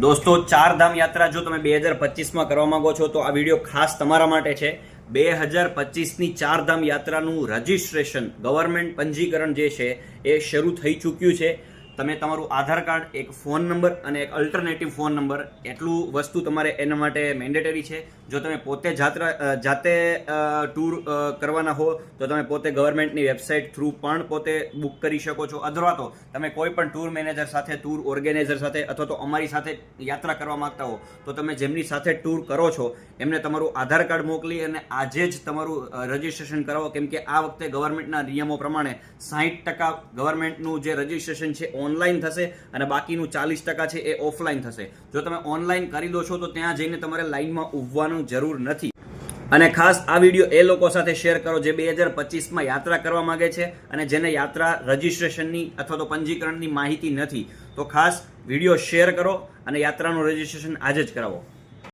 દોસ્તો, ચાર ધામ યાત્રા જો તમે બે હજાર પચીસમાં કરવા માંગો છો, તો આ વીડિયો ખાસ તમારા માટે છે. બે હજાર પચીસની ચાર ધામ યાત્રાનું રજિસ્ટ્રેશન, ગવર્મેન્ટ પંજીકરણ જે છે, એ શરૂ થઈ ચૂક્યું છે. તમે તમારું આધાર કાર્ડ, એક ફોન નંબર અને એક અલ્ટરનેટિવ ફોન નંબર, એટલું વસ્તુ તમારે એના માટે મેન્ડેટરી છે. જો તમે પોતે જાત્રા જાતે ટૂર કરવાના હો, તો તમે પોતે ગવર્મેન્ટની વેબસાઇટ થ્રુ પણ પોતે બુક કરી શકો છો. અથવા તો તમે કોઈ પણ ટૂર મેનેજર સાથે ટૂર ઓર્ગેનાઇઝર સાથે, અથવા તો અમારી સાથે યાત્રા કરવા માંગતા હો, તો તમે જેમની સાથે ટૂર કરો છો એમને તમારું આધાર કાર્ડ મોકલી અને આજે જ તમારું રજિસ્ટ્રેશન કરાવો. કેમ કે આ વખતે ગવર્મેન્ટના નિયમો પ્રમાણે સાહીઠ ટકા ગવર્મેન્ટનું જે રજિસ્ટ્રેશન છે ઓનલાઈન થશે અને બાકીનું ચાલીસ ટકા છે એ ઓફલાઈન થશે. જો તમે ઓનલાઈન કરી દો છો તો ત્યાં જઈને તમારે લાઇનમાં ઊભવાનું જરૂર નથી. અને ખાસ આ વીડિયો એ લોકો સાથે શેર કરો જે બે હજાર પચીસમાં યાત્રા કરવા માગે છે અને જેને યાત્રા રજિસ્ટ્રેશનની અથવા તો પંજીકરણની માહિતી નથી. તો ખાસ વીડિયો શેર કરો અને યાત્રાનું રજિસ્ટ્રેશન આજે જ કરાવો.